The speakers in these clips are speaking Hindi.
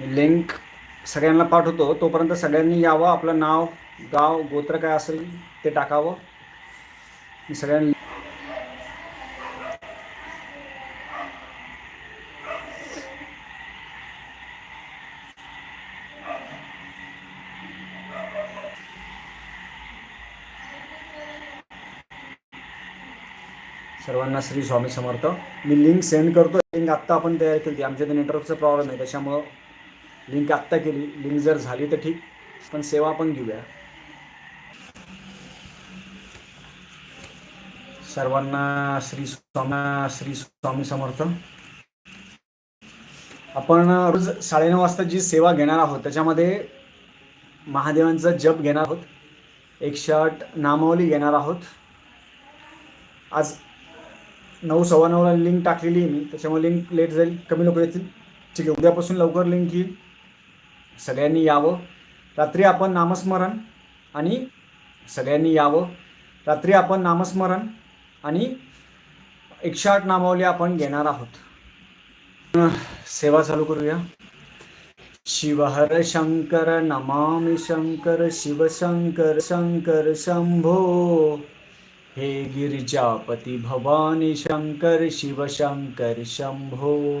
लिंक सगळ्यांना पाठवतो. तोपर्यंत सगळ्यांनी यावं. आपलं नाव गाव गोत्र काय असेल ते टाकावं. सगळ्यांनी सर्वांना श्री स्वामी समर्थ. मी लिंक सेंड करतो लिंक आत्ता आपण तयार केली. आमच्या इथे नेटवर्कचा प्रॉब्लेम आहे. त्याच्यामुळं लिंक आत्ता केली. लिंक जर झाली तर ठीक. पण सेवा आपण घेऊया. सर्वांना श्री स्वामी श्री स्वामी समर्थ. आपण रोज साडेनऊ वाजता जी सेवा घेणार आहोत त्याच्यामध्ये महादेवांचा जप घेणार आहोत. एक शर्ट नामावली घेणार आहोत. आज नऊ सव्वा नऊला लिंक टाकलेली आहे मी. त्याच्यामुळे लिंक लेट जाईल. कमी लोक येतील. ठीक आहे उद्यापासून लवकर लिंक येईल. सगळ्यांनी यावं. रात्री आपण नामस्मरण आणि सगळ्यांनी यावं. रात्री आपण नामस्मरण आणि एकशे आठ नामावली आपण घेणार आहोत. सेवा चालू करूया. शिवहर शंकर नमामि शंकर शिवशंकर शंकर शंभो. हे गिरिजापती भवानी शंकर शिवशंकर शंभो.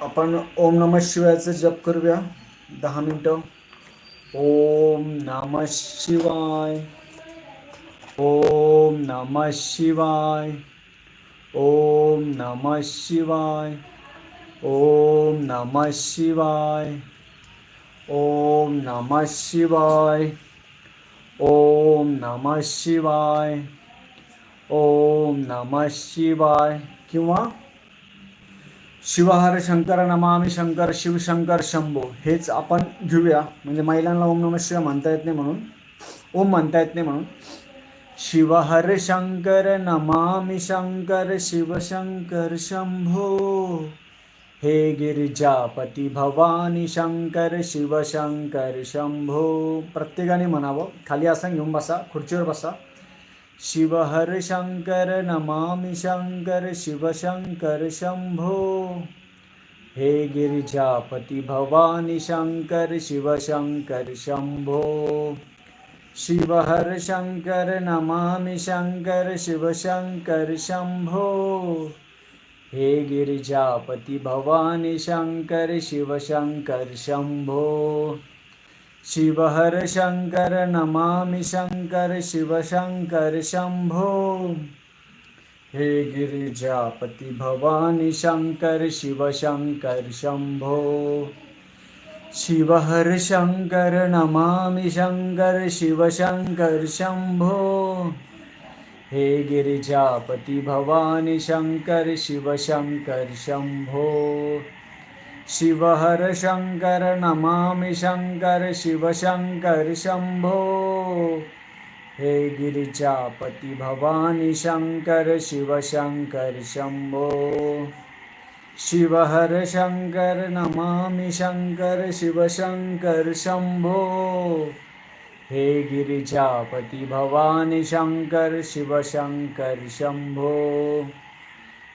आपण ओम नम शिवायचं जप करूया. दहा मिनटं. ओम नम शिवाय. ओम नम शिवाय. ओम नम शिवाय. ओम नम शिवाय. ओम नम शिवाय. ओम नम शिवाय. ओम नम शिवाय. किंवा शिवहर शंकर नमामि शंकर शिवशंकर शंभो हेच आपण घेऊया. म्हणजे महिलांना ओम नम शिवाय म्हणता येत नाही म्हणून. ओम म्हणता येत नाही म्हणून. शिवहर शंकर नमामि शंकर शिवशंकर शंभो हे गिरिजापती भवानी शंकर शिवशंकर शंभो. प्रत्येकाने म्हणावं. खाली असं घेऊन बसा खुर्चीवर बसा. शिवहर् शङ्कर नमामि शङ्कर शिवशङ्कर शम्भो। हे गिरिजापति भवानि शङ्कर शिवशङ्कर शम्भो। शिवहर् शङ्कर नमामि शङ्कर शिवशङ्कर शम्भो। हे गिरिजापति भवानि शङ्कर शिवशङ्कर शम्भो। शिवहर शङ्कर नमामि शङ्कर शिवशङ्कर शम्भो। हे गिरिजापति भवानि शङ्कर शिवशङ्कर शम्भो। शिवहर शङ्कर नमामि शङ्कर शिवशङ्कर शम्भो। हे गिरिजापति भवानि शङ्कर शिवशङ्कर शम्भो। शिवहर शंकर नमामि शंकर, शिवशंकर शंभो। हे गिरिजापती भवानी शंकर, शिवशंकर शंभो। शिवहर शंकर नमामि शंकर, शिवशंकर शंभो। हे गिरिजापती भवानी शंकर, शिवशंकर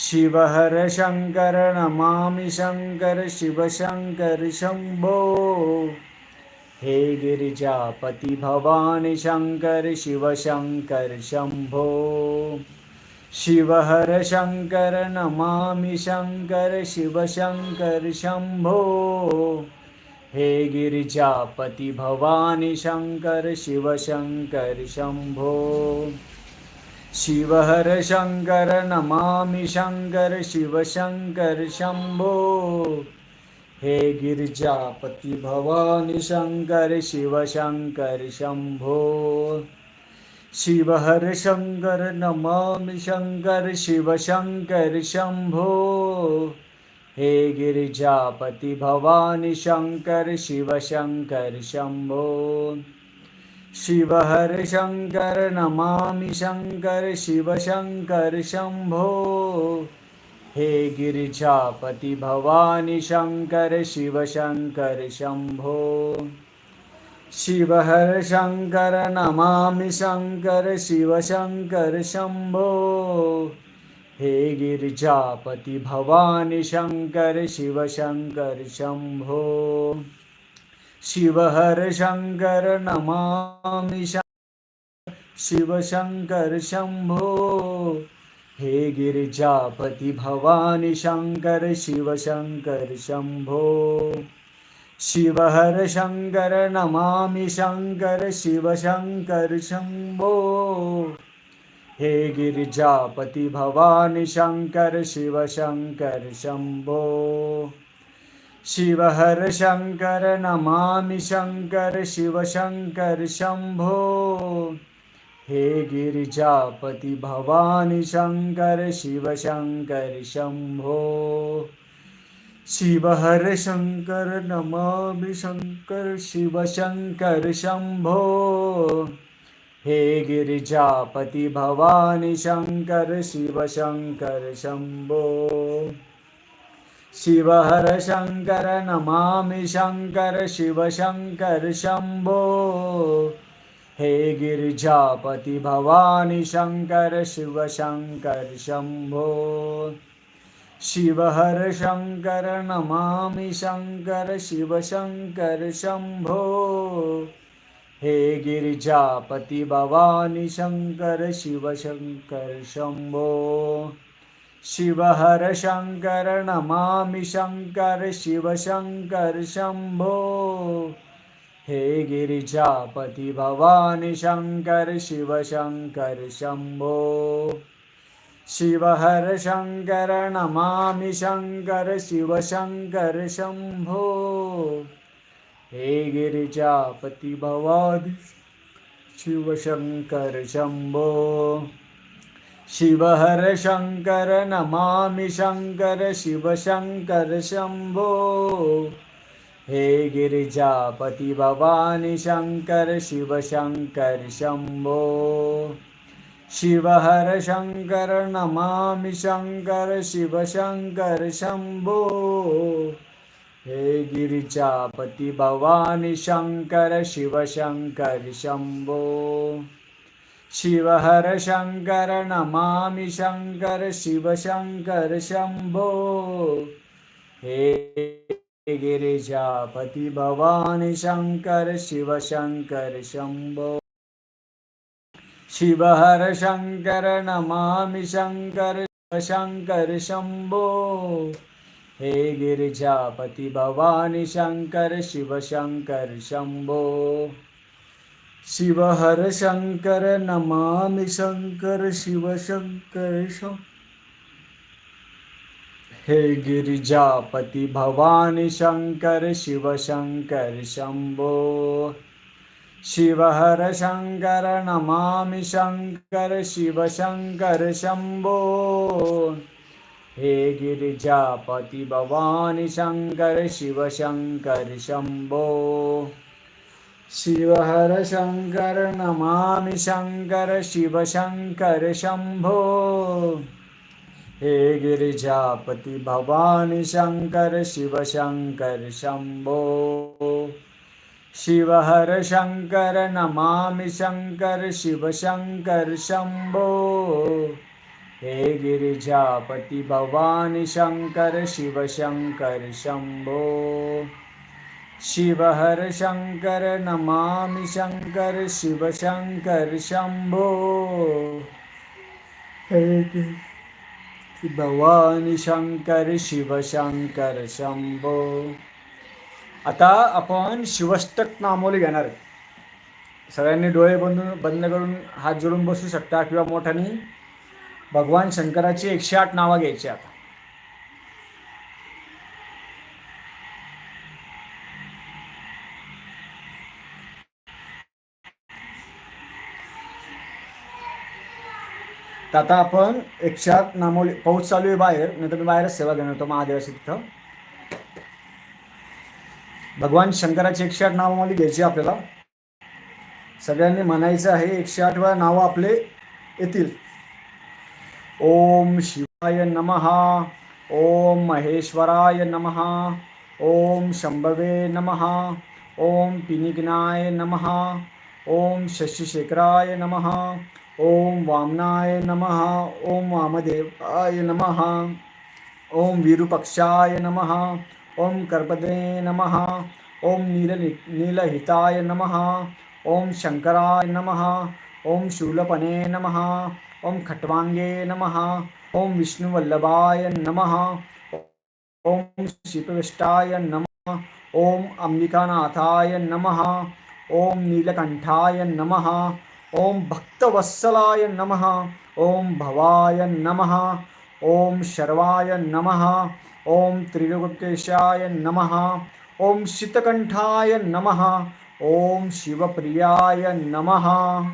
शिवहर शङ्कर नमामि शङ्कर शिवशङ्कर शम्भो। हे गिरिजापति भवानि शङ्कर शिवशङ्कर शम्भो। शिवहर शङ्कर नमामि शङ्कर शिवशङ्कर शम्भो। हे गिरिजापति भवानि शङ्कर शिवशङ्कर शम्भो। शिवहर शङ्कर नमामि शङ्कर शिवशङ्कर शम्भो। हे गिरिजापति भवानी शङ्कर शिवशङ्कर शम्भो। शिवहर शङ्कर नमामि शङ्कर शिवशङ्कर शम्भो। हे गिरिजापति भवानी शङ्कर शिवशङ्कर शम्भो शिवहर शङ्कर नमामि शङ्कर शिवशङ्कर शम्भो। हे गिरिजापति भवानी शङ्कर शिवशङ्कर शम्भो। शिवहर शङ्कर नमामि शङ्कर शिवशङ्कर शम्भो। हे गिरिजापति भवानी शङ्कर शिवशङ्कर शम्भो शिवहर शङ्कर नमामि शङ्कर शिवशङ्कर शम्भो। हे गिरिजापति भवानी शङ्कर शिवशङ्कर शम्भो। शिवहर शङ्कर नमामि शङ्कर शिवशङ्कर शम्भो। हे गिरिजापति भवानी शङ्कर शिवशङ्कर शम्भो शिवहर शङ्कर नमामि शङ्कर शिवशङ्कर शम्भो हे गिरिजापति भवानी शङ्कर शिवशङ्कर शम्भो शिवहर शङ्कर नमामि शङ्कर शिवशङ्कर शम्भो हे गिरिजापति भवानी शङ्कर शिवशङ्कर शम्भो शिवहर शङ्कर नमामि शङ्कर शिवशङ्कर शम्भो। हे गिरिजापति भवानी शङ्कर शिवशङ्कर शम्भो। शिवहर शङ्कर नमामि शङ्कर शिवशङ्कर शम्भो। हे गिरिजापति भवानी शङ्कर शिवशङ्कर शम्भो शिवहर शङ्कर नमामि शङ्कर शिवशङ्कर शम्भो हे गिरिजापति भवानी शङ्कर शिवशङ्कर शम्भो शिवहर शङ्कर नमामि शङ्कर शिवशङ्कर शम्भो हे गिरिजापति भवानी शिवशङ्कर शम्भो ശിവഹര ശങ്കര നമാമി ശങ്കര ശിവശങ്കര ശംഭോ. ഹേ ഗിരിജാപതി ഭവാനി ശങ്കര ശിവശങ്കര ശംഭോ. ശിവഹര ശങ്കര നമാമി ശങ്കര ശിവശങ്കര ശംഭോ. ഹേ ഗിരിജാപതി ഭവാനി ശങ്കര ശിവശങ്കര ശംഭോ. ശിവഹര ശങ്കര നമാമി ശങ്കര ശിവശങ്കര ശംഭോ. ഹേ ഗിരിജാപതി ഭവാനി ശങ്കര ശിവശങ്കര ശംഭോ. ശിവഹര ശങ്കര നമാമി ശങ്കര ശിവശങ്കര ശംഭോ. ഹേ ഗിരിജാപതി ഭവാനി ശങ്കര ശിവശങ്കര ശംഭോ. शम्भो शिवहर शङ्कर नमामि शङ्कर शिवशङ्कर हे गिरिजापति भवानी शङ्कर शिवशङ्कर शम्भो। शिवहर शङ्कर नमामि शङ्कर शिवशङ्कर शम्भो। हे गिरिजापति भवानी शङ्कर शिवशङ्कर शम्भो ശിവഹര ശങ്കര നമാമി ശങ്കര ശിവശങ്കര ശംഭോ. ഹേ ഗിരിജാപതി ഭവാനി ശങ്കര ശിവശങ്കര ശംഭോ. ശിവഹര ശങ്കര നമാമി ശങ്കര ശിവശങ്കര ശംഭോ. ഹേ ഗിരിജാപതി ഭവാനി ശങ്കര ശിവശങ്കര ശംഭോ. शिवहर शङ्कर नमामि शङ्कर शिवशङ्कर शम्भो हे भवानी शङ्कर शिवशंकर शम्भो आता आपण शिवष्टक नामोली घेणार सगळ्यांनी डोळे बंद बंद करून हात जोडून बसू शकता किंवा मोठ्याने. भगवान शंकराची एकशे आठ नावं घ्यायची आता. तर आता आपण एकशे आठ नामोली पाऊस चालू आहे बाहेर नाही तर मी बाहेरच सेवा घेणार होतो महादेवाची तिथं भगवान शंकराची एकशे आठ नावामध्ये घ्यायची आपल्याला. सगळ्यांनी म्हणायचं आहे एकशे आठ वेळा नावं आपले येतील. ओम शिवाय नमहा ओम महेश्वराय नमहा ओम शंभवे नमहा ओम पिनिकनाय नमहा ओम शशिशेखराय नमहा ओम वामनाय नमः ओम वामदेवाय नमः ओम विरूपक्षाय नमः ओम कर्पदे नमः ओम नील नीलहिताय नमः ओम शंकराय नमः ओम शूलपने नमः ओम खट्वांगे नमः ओम विष्णुवल्लभाय नमः ओम शीतविष्टाय नमः ओम अंबिकानाथाय नमः ओम नीलकंठाय नमः ओम भक्तवत्सलाय नमः, ओम भवाय नमः, ओम शर्वाय नमः, ओम त्रिलोकेशाय नमः, ओम शीतकंठाय नमः, ओम शिवप्रियाय नमः,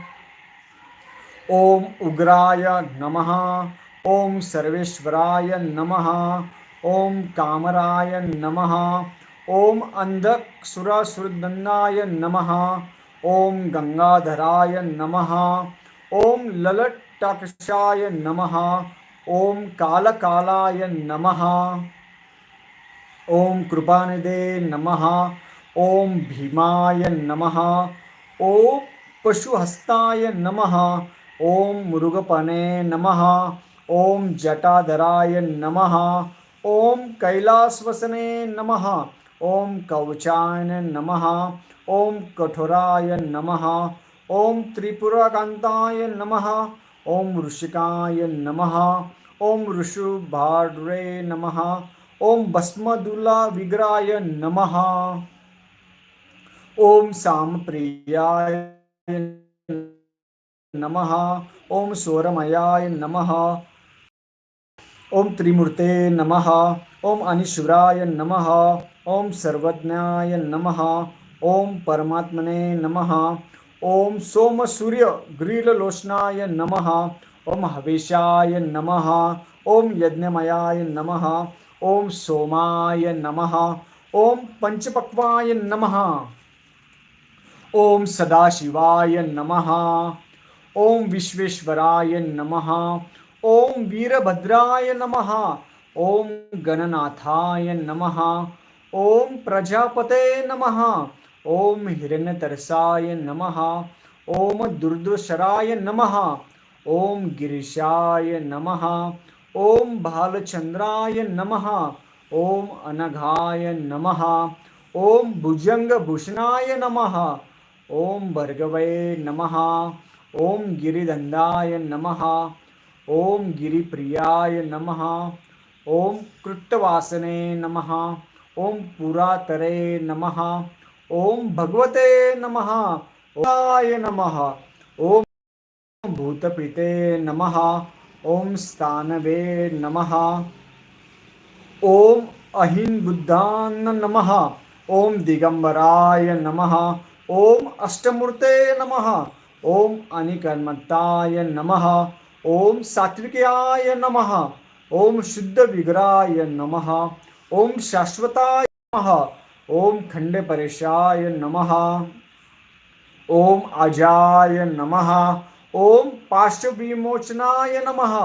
ओम उग्राय नमः, ओम सर्वेश्वराय नमः, ओम कामराय नमः, ओम अंधसुरासुरदन्नाय नमः ओम गंगाधराय नमः। ओम ललटाक्षाय नमः। ओम कालकालाय नमः। ओम कृपानिदे नमः। ओम भीमाय नमः। ओम पशुहस्ताय नमः। ओम मृगपने नमः। ओम जटाधराय नमः। ओम कैलासवसने नमः। ओम कवचाय नमः। ॐ कठोराय नमः। ॐ त्रिपुराकान्ताय नमः। ॐ ऋषिकाय नमः। ॐ ऋषुभाड्रे नमः। ॐ भस्मदुल्लाविग्राय नमः। ॐ सामप्रियाय नमः। ॐ सौरमयाय नमः। ॐ त्रिमूर्ते नमः। ॐ अनीश्वराय नमः। ॐ सर्वज्ञाय नमः। ओम परमात्मने नमः ओम सोम सूर्य ग्रीललोचनाय नमः ओम हवेशाय नमः ओम यज्ञमयाय नमः ओम सोमाय नमः ओम पंचपक्वाय नमः ओम सदाशिवाय नमः ओम विश्वेश्वराय नमः ओम वीरभद्राय नमः ओम गणनाथाय नमः ओम प्रजापते नमः ओम हिरण्यतरसाय नमः ओम दुर्दुशराय नमः ओम गिरीशाय नमः ओम भालचंद्राय नमः ओम अनघाय नमः ओम भुजंगभूषणाय नमः ओम भर्गवे नमः ओम गिरिदंडाय नमः ओम गिरिप्रियाय नमः ओम कृट्टवासने नमः ओम पुरातरे नमः ॐ भगवते नमः। ओय नमः। ॐ भूतपिते नमः। ॐ स्थानवे नमः। ॐ अहिंबुद्धान्नमः ॐ दिगम्बराय नमः। ॐ अष्टमूर्ते नमः। ॐ अनिकर्मताय नमः। ॐ सात्विक्याय नमः। ॐ शुद्धविग्राय नमः। ॐ शाश्वताय नमः। ओम खंडेपरेशाय नमः ओम अजाय नमः ओम पार्श्वविमोचनाय नमः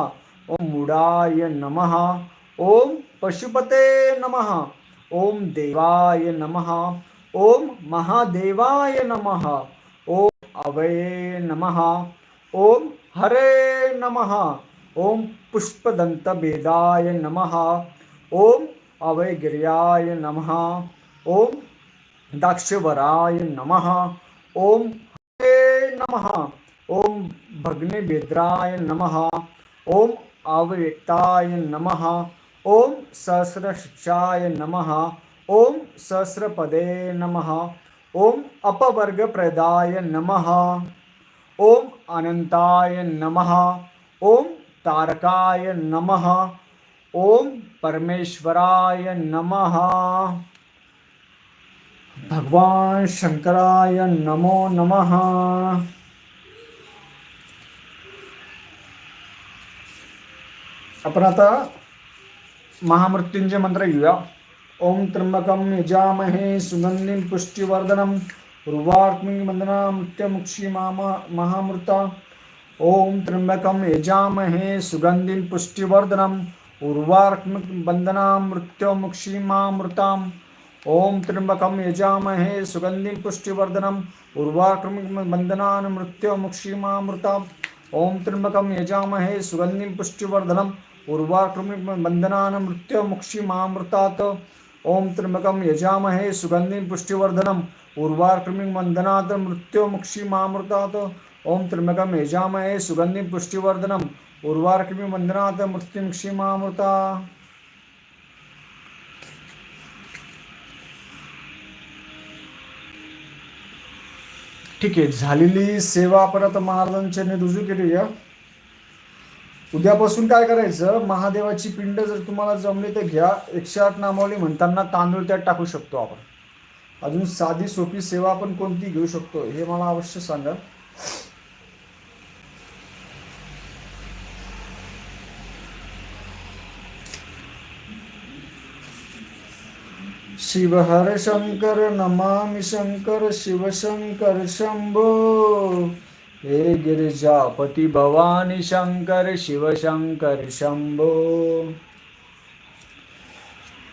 ओम मुडाय नमः ओम पशुपते नमः ओम देवाय नमः ओम महादेवाय नमः ओम अवये नमः ओम हरे नमः ओम पुष्पदंतभेदाय नमः ओम अवयगिर्याय नमः ओम दाक्षवराय नमः। ओम हरे नमः। ओम भग्निभेद्राय नमः। ओम अव्यक्ताय नमः। ओम सहस्रशिक्षाय नमः। ओम सहस्रपदे नमः। ओम अपवर्गप्रदाय नमः। ओम अनंताय नमः। ओम तारकाय नमः। ओम परमेश्वराय नमः। भगवान शंकराय नमो नमः। आपण आता महामृत्युंजय मंत्र घेऊया ओम त्र्यंबकम यजामहे सुगंधिं पुष्टिवर्धनम। उर्वार्क्मिं वंदना मृत्युमुक्षी मामा महामृता। ओम त्र्यंबकम यजामहे सुगंधिं पुष्टिवर्धनम। उर्वार्क्मिं वंदना मृत्युमुक्षी ओम त्र्यंबकम यजामहे सुगंधिं पुष्टिवर्धनम उर्वार्क्मिं वंदनान् मृत्युमुक्षी मामृताम ओम त्र्यंबकम यजामहे सुगंधिं पुष्टिवर्धनम उर्वाकृमिं बन्धनान् मृत्युमुक्षिमामृतात् ॐ त्र्यम्बकं यजामहे सुगन्धिं पुष्टिवर्धनम् उर्वाकृमिं बन्धनात् मृत्युमुक्षिमामृतात् ॐ त्र्यम्बकं यजामहे सुगन्धिं पुष्टिवर्धनम् उर्वाकृमिं बन्धनात् मृत्युमुक्षिमामृता ठीक आहे झालेली सेवा परत महाराजांच्या रुजू केली या उद्यापासून काय करायचं महादेवाची पिंड जर तुम्हाला जमली तर घ्या. एकशे आठ नामावली म्हणताना तांदूळ त्यात टाकू शकतो आपण. अजून साधी सोपी सेवा आपण कोणती घेऊ शकतो हे मला अवश्य सांगा. शिव हर शंकर नमामि शंकर शिव शंकर शंभो। हे गिरिजापती भवानी शंकर शिव शंकर शंभो।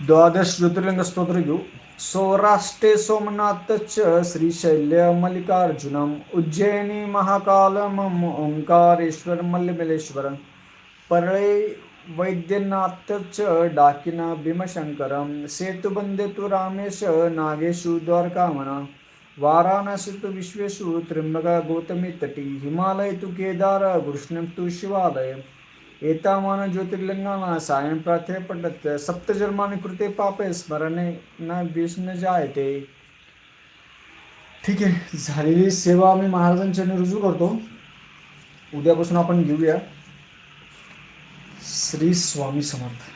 द्वादश ज्योतिर्लिंग स्तोत्र घेऊ सौराष्ट्रे सोमनाथ च श्रीशैल्य मल्लिकार्जुनम उज्जैनी महाकालम ओंकारेश्वर मल्लिमलेश्वर, परळे वैद्यनाथ च डाकिना भीमशंकरम सेतुबंदे तु रामेश, नागेशु द्वारकामना। वाराणसी तु विश्वेषु त्र्यंबका गौतमी तटी। हिमालय तु केदार कृष्णं तु शिवालय। एतामान ज्योतिर्लिंगाना सायं प्राथे पठत। सप्तजन्मानि कृते पापे स्मरणे न विष्ण जायते ठीक आहे, झालेली सेवा आम्ही महाराजांच्या रुजू करतो. उद्यापासून आपण घेऊया. श्री स्वामी समर्थ।